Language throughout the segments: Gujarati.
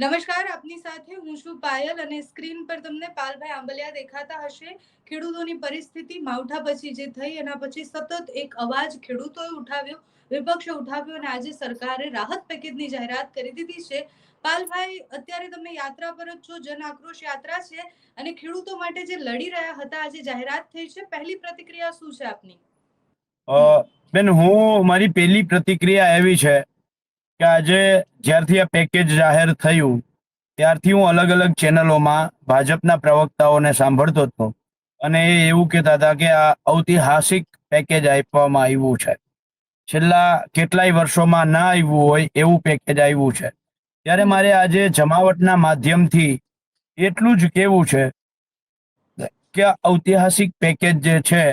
નમસ્કાર, આપની સાથે હું છું પાયલ અને સ્ક્રીન પર તમને પાલભાઈ આંબલિયા દેખાતા હશે. ખેડૂતોની પરિસ્થિતિ માવઠા પછી જે થઈ, એના પછી સતત એક અવાજ ખેડૂતોએ ઉઠાવ્યો, વિપક્ષે ઉઠાવ્યો અને આજે સરકારે રાહત પેકેજની જાહેરાત કરી દીધી છે. પાલભાઈ, અત્યારે તમે યાત્રા પર જ છો, જન આક્રોશ યાત્રા છે અને ખેડૂતો માટે જે લડી રહ્યા હતા, આજે જાહેરાત થઈ છે. પહેલી પ્રતિક્રિયા શું છે આપની? બેન, હું, મારી પહેલી પ્રતિક્રિયા એવી છે કે આજે જ્યારથી આ પેકેજ જાહેર થયું, ત્યારથી હું અલગ અલગ ચેનલોમાં ભાજપના પ્રવક્તાઓને સાંભળતો હતો. અને એ એવું કહેતા હતા કે આ ઐતિહાસિક પેકેજ આપવામાં આવ્યું છે. છેલ્લા કેટલાય વર્ષોમાં ના આવ્યું હોય એવું પેકેજ આવ્યું છે. ત્યારે મારે આજે જમાવટના માધ્યમથી એટલું જ કહેવું છે કે ઐતિહાસિક પેકેજ જે છે,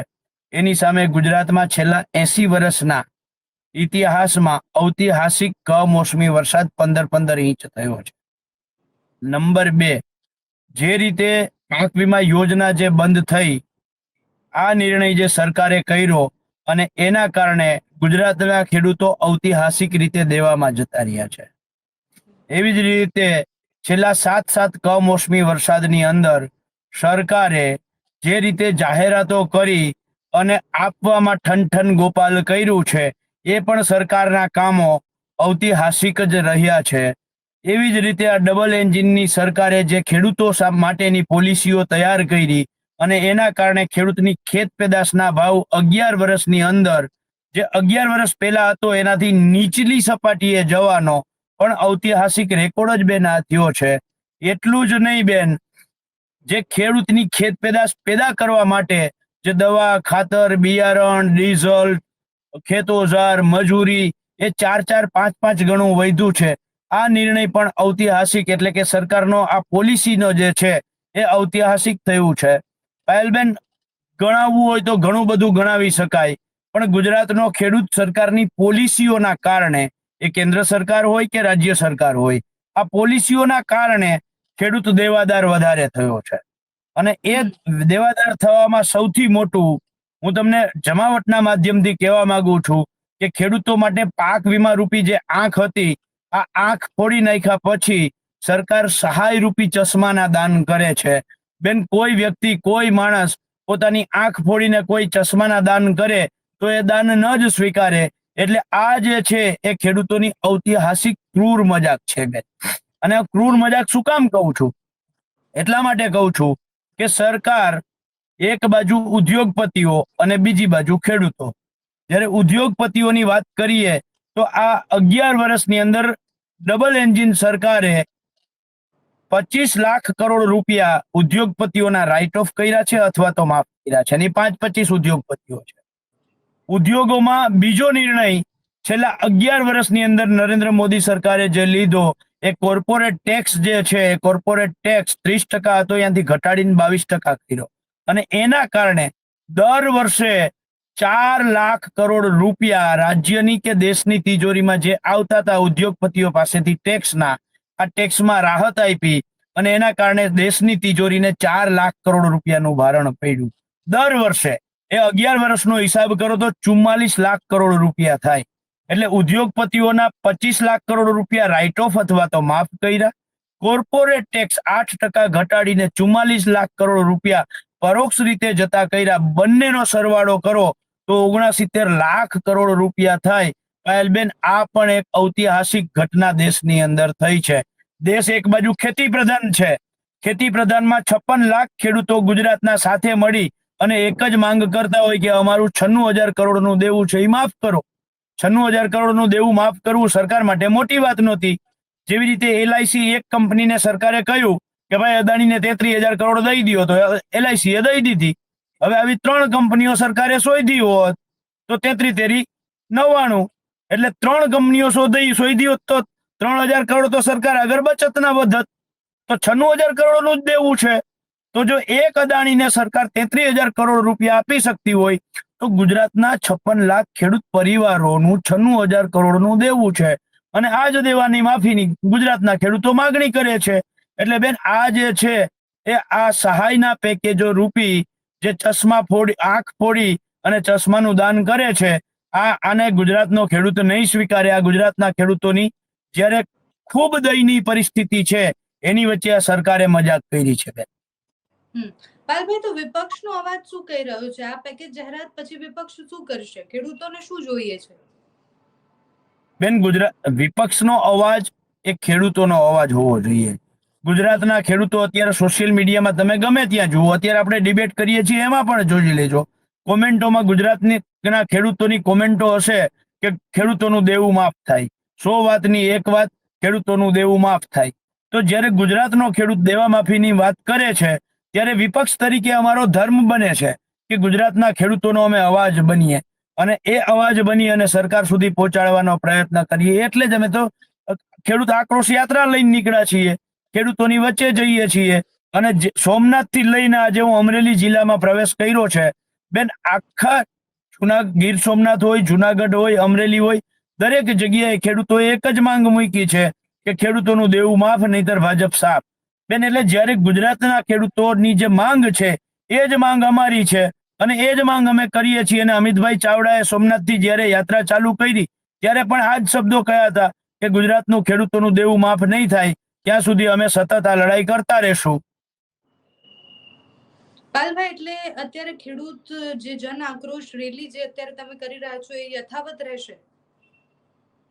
એની સામે ગુજરાતમાં છેલ્લા એસી વર્ષના ઇતિહાસમાં ઐતિહાસિક કમોસમી વરસાદ પંદર પંદર ઇંચ થયો છે. નંબર બે, જે રીતે પાક વીમા યોજના જે બંધ થઈ, આ નિર્ણય જે સરકારે કર્યો અને એના કારણે ગુજરાતના ખેડૂતો ઐતિહાસિક રીતે દેવામાં જતા રહ્યા છે. એવી જ રીતે છેલ્લા સાત સાત કમોસમી વરસાદની અંદર સરકારે જે રીતે જાહેરાતો કરી અને આપવામાં ઠન ગોપાલ કર્યું છે એ પણ સરકારના કામો ઐતિહાસિક જ રહ્યા છે. એવી જ રીતે આ ડબલ એન્જિનની સરકારે જે ખેડૂતો માટેની પોલિસીઓ તૈયાર કરી અને એના કારણે ખેડૂતની ખેત પેદાશના ભાવ અગિયાર વર્ષની અંદર, જે અગિયાર વર્ષ પહેલા હતો એનાથી નીચલી સપાટીએ જવાનો પણ ઐતિહાસિક રેકોર્ડ જ બેન આ થયો છે. એટલું જ નહીં બેન, જે ખેડૂતની ખેત પેદાશ પેદા કરવા માટે જે દવા, ખાતર, બિયારણ, ડીઝલ ખેતોજાર મજૂરી એ ચાર ચાર પાંચ પાંચ ગણું વધ્યું છે. આ નિર્ણય પણ ઐતિહાસિક એટલે કે સરકારનો આ પોલિસીનો જે છે એ ઐતિહાસિક થયું છે. પાયલબેન ગણાવવું હોય તો ઘણું બધું ગણાવી શકાય, પણ ગુજરાતનો ખેડૂત સરકારની પોલિસીઓના કારણે, એ કેન્દ્ર સરકાર હોય કે રાજ્ય સરકાર હોય, આ પોલિસીઓના કારણે ખેડૂત દેવાદાર વધારે થયો છે. અને એ દેવાદાર થવામાં સૌથી મોટું હું તમને જમાવટના માધ્યમથી કહેવા માંગુ છું કે ખેડૂતો માટે પાક વીમા રૂપી જે આંખ હતી, આ આંખ ફોડી નાખ્યા પછી સરકાર સહાય રૂપી ચશ્માના દાન કરે છે. બેન, કોઈ વ્યક્તિ, કોઈ માણસ પોતાની આંખ ફોડીને કોઈ ચશ્માના દાન કરે તો એ દાન ન જ સ્વીકારે. એટલે આ જે છે એ ખેડૂતોની ઐતિહાસિક ક્રૂર મજાક છે બેન. અને ક્રૂર મજાક શું કામ કહું છું? એટલા માટે કહું છું કે સરકાર એક બાજુ ઉદ્યોગપતિઓ અને બીજી બાજુ ખેડૂતો. જ્યારે ઉદ્યોગપતિઓની વાત કરીએ, તો આ અગિયાર વર્ષની અંદર ડબલ એન્જિન સરકારે પચીસ લાખ કરોડ રૂપિયા ઉદ્યોગપતિઓના રાઇટ ઓફ કર્યા છે અથવા તો માફ કર્યા છે. અને પાંચ પચીસ ઉદ્યોગપતિઓ છે. ઉદ્યોગોમાં બીજો નિર્ણય છેલ્લા અગિયાર વર્ષની અંદર નરેન્દ્ર મોદી સરકારે જે લીધો, એ કોર્પોરેટ ટેક્સ જે છે કોર્પોરેટ ટેક્સ ત્રીસ ટકા હતો ત્યાંથી ઘટાડીને બાવીસ ટકા કર્યો. અને એના કારણે દર વર્ષે ચાર લાખ કરોડ રૂપિયા રાજ્યની કે દેશની તિજોરીમાં જે આવતા હતા ઉદ્યોગપતિઓ પાસેથી ટેક્સના, આ ટેક્સમાં રાહત આપી અને એના કારણે દેશની તિજોરીને ચાર લાખ કરોડ રૂપિયાનું ભારણ પડ્યું. દર વર્ષે, એ અગિયાર વર્ષનો હિસાબ કરો તો ચુમ્માલીસ લાખ કરોડ રૂપિયા થાય. એટલે ઉદ્યોગપતિઓના પચીસ લાખ કરોડ રૂપિયા રાઇટ ઓફ અથવા તો માફ કર્યા. કોર્પોરેટ ટેક્સ આઠ ટકા ઘટાડીને ચુમ્માલીસ લાખ કરોડ રૂપિયા પરોક્ષ રીતે જતા કર્યા. બંનેનો સરવાળો કરો તો ઓગણસિત્તેર લાખ કરોડ રૂપિયા થાય. પાયલબેન, આ પણ એક ઐતિહાસિક ઘટના દેશની અંદર થઈ છે. દેશ એક બાજુ ખેતી પ્રધાન છે. ખેતી પ્રધાનમાં છપ્પન લાખ ખેડૂતો ગુજરાતના સાથે મળી અને એક જ માંગ કરતા હોય કે અમારું છન્નું હજાર કરોડનું દેવું છે એ માફ કરો. છન્નું હજાર કરોડનું દેવું માફ કરવું સરકાર માટે મોટી વાત નહોતી. જેવી રીતે એલઆઈસી એક કંપનીને સરકારે કહ્યું કે ભાઈ અદાણીને તેત્રીસ હજાર કરોડ દઈ દીધો તો એલઆઈસી એ દઈ દીધી. હવે આવી ત્રણ કંપનીઓ સરકારે શોધી હોત તો તેત્રી તેરી નવ્વાણું. એટલે ત્રણ કંપનીઓ શોધી શોધી હોત તો ત્રણ હજાર કરોડ તો સરકાર આગળ બચતના વધત. તો છન્નું હજાર કરોડનું જ દેવું છે. તો જો એક અદાણીને સરકાર તેત્રીસ હજાર કરોડ રૂપિયા આપી શકતી હોય તો ગુજરાતના છપ્પન લાખ ખેડૂત પરિવારોનું છન્નું હજાર કરોડનું દેવું છે. અને આ જ દેવાની માફીની ગુજરાતના ખેડૂતો માગણી કરે છે. એટલે બેન આ જે છે એ આ સહાયના પેકેજો રૂપી જે ચશ્મા ફોડી આંખ ફોડી અને ચશ્માનું દાન કરે છે આ આને ગુજરાતનો ખેડૂત નહીં સ્વીકારે. આ ગુજરાતના ખેડૂતોની જ્યારે ખૂબ દયનીય પરિસ્થિતિ છે એની વચ્ચે આ સરકારે મજાક કરી છે બેન. પાલભાઈ તો વિપક્ષનો અવાજ શું કહી રહ્યો છે? આ પેકેજ જાહેરાત પછી વિપક્ષ શું કરશે? ખેડૂતોને શું જોઈએ છે? બેન ગુજરાત વિપક્ષનો અવાજ એ ખેડૂતોનો અવાજ હોવો જોઈએ. ગુજરાતના ખેડૂતો અત્યારે સોશિયલ મીડિયામાં તમે ગમે ત્યાં જુઓ, અત્યારે આપણે ડિબેટ કરીએ છીએ, એમાં પણ જોઈ લેજો. કોમેન્ટોમાં ગુજરાતની ખેડૂતોની કોમેન્ટો હશે કે ખેડૂતોનું દેવું માફ થાય. સો વાતની એક વાત, ખેડૂતોનું દેવું માફ થાય. તો જ્યારે ગુજરાતનો ખેડૂત દેવા માફીની વાત કરે છે, ત્યારે વિપક્ષ તરીકે અમારો ધર્મ બને છે કે ગુજરાતના ખેડૂતોનો અમે અવાજ બનીએ. અને એ અવાજ બની અને સરકાર સુધી પહોંચાડવાનો પ્રયત્ન કરીએ. એટલે જ અમે તો ખેડૂત આક્રોશ યાત્રા લઈને નીકળ્યા છીએ. ખેડૂતોની વચ્ચે જઈએ છીએ. અને સોમનાથથી લઈને આજે હું અમરેલી જિલ્લામાં પ્રવેશ કર્યો છે, બેન આખા જુના ગીર સોમનાથ હોય, જુનાગઢ હોય, અમરેલી હોય, દરેક જગ્યાએ ખેડૂતોએ એક જ માંગ મૂકી છે કે ખેડૂતોનું દેવું માફ, નહીતર ભાજપ સાફ. બેન એટલે જ્યારે ગુજરાતના ખેડૂતોની જે માંગ છે, એ જ માંગ અમારી છે. અને એ જ માંગ અમે કરીએ છીએ. અને અમિતભાઈ ચાવડાએ સોમનાથથી જ્યારે યાત્રા ચાલુ કરી, ત્યારે પણ આ જ શબ્દો કહ્યા હતા કે ગુજરાતનું ખેડૂતોનું દેવું માફ નહીં થાય. ત્યાં સુધી અમે સતત આ લડાઈ કરતા રહેશું. પાલભાઈ એટલે અત્યારે ખેડૂત જે જન આક્રોશ રેલી જે અત્યારે તમે કરી રહ્યા છો એ યથાવત રહેશે?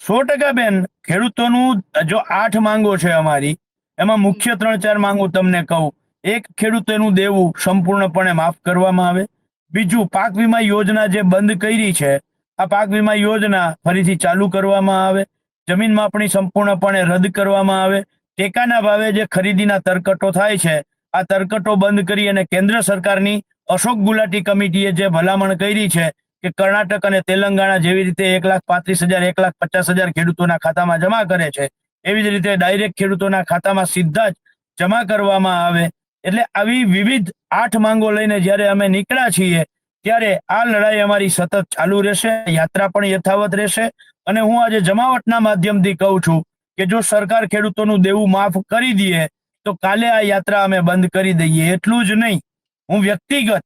સો ટકા બેન ખેડૂતોનું જો આઠ માંગો છે અમારી એમાં મુખ્ય ત્રણ ચાર માંગો તમને કહું. એક ખેડૂતોનું દેવું સંપૂર્ણપણે માફ કરવામાં આવે. બીજું પાક વીમા યોજના જે બંધ કરી છે આ પાક વીમા યોજના ફરીથી ચાલુ કરવામાં આવે. જમીન માપણી સંપૂર્ણપણે રદ કરવામાં આવે. ટેકાના ભાવે જે ખરીદીના તરકટો થાય છે, આ તરકટો બંધ કરી અને કેન્દ્ર સરકારની અશોક ગુલાટી કમિટીએ જે ભલામણ કરી છે કે કર્ણાટક અને તેલંગાણા જેવી રીતે એક લાખ પાંત્રીસ હજાર, એક લાખ પચાસ હજાર ખેડૂતોના ખાતામાં જમા કરે છે, એવી જ રીતે ડાયરેક્ટ ખેડૂતોના ખાતામાં સીધા જ જમા કરવામાં આવે. એટલે આવી વિવિધ આઠ માંગો લઈને જ્યારે અમે નીકળ્યા છીએ, ત્યારે આ લડાઈ અમારી સતત ચાલુ રહેશે, યાત્રા પણ યથાવત રહેશે અને હું આજે જમાવટના માધ્યમથી કહું છું કે જો સરકાર ખેડૂતોનું દેવું માફ કરી દે તો કાલે આ યાત્રા અમે બંધ કરી દઈએ. એટલું જ નહીં. હું વ્યક્તિગત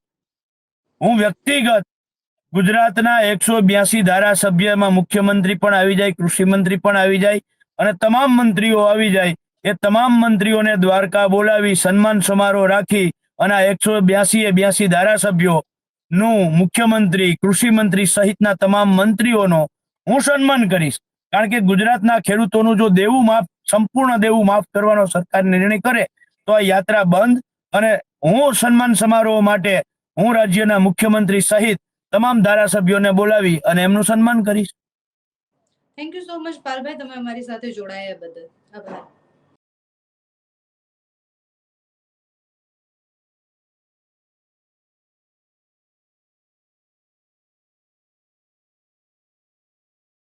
હું વ્યક્તિગત ગુજરાતના એકસો બ્યાસી ધારાસભ્યમાં મુખ્યમંત્રી પણ આવી જાય કૃષિ મંત્રી પણ આવી જાય અને તમામ મંત્રીઓ આવી જાય. એ તમામ મંત્રીઓને દ્વારકા બોલાવી, સન્માન સમારોહ રાખી અને આ એકસો બ્યાસી એ બ્યાસી ધારાસભ્યોનું મુખ્યમંત્રી કૃષિ મંત્રી સહિતના તમામ મંત્રીઓનો હું સન્માન કરીશ. કારણ કે ગુજરાતના ખેડૂતોનું જો દેવું માફ, સંપૂર્ણ દેવું માફ કરવાનો સરકાર નિર્ણય કરે, તો આ યાત્રા બંધ અને હું સન્માન સમારોહ માટે હું રાજ્યના મુખ્યમંત્રી સહિત તમામ ધારાસભ્યોને બોલાવી અને એમનું સન્માન કરીશ. Thank you so much Palbhai. તમે અમારી સાથે જોડાયા બદલ. આભાર.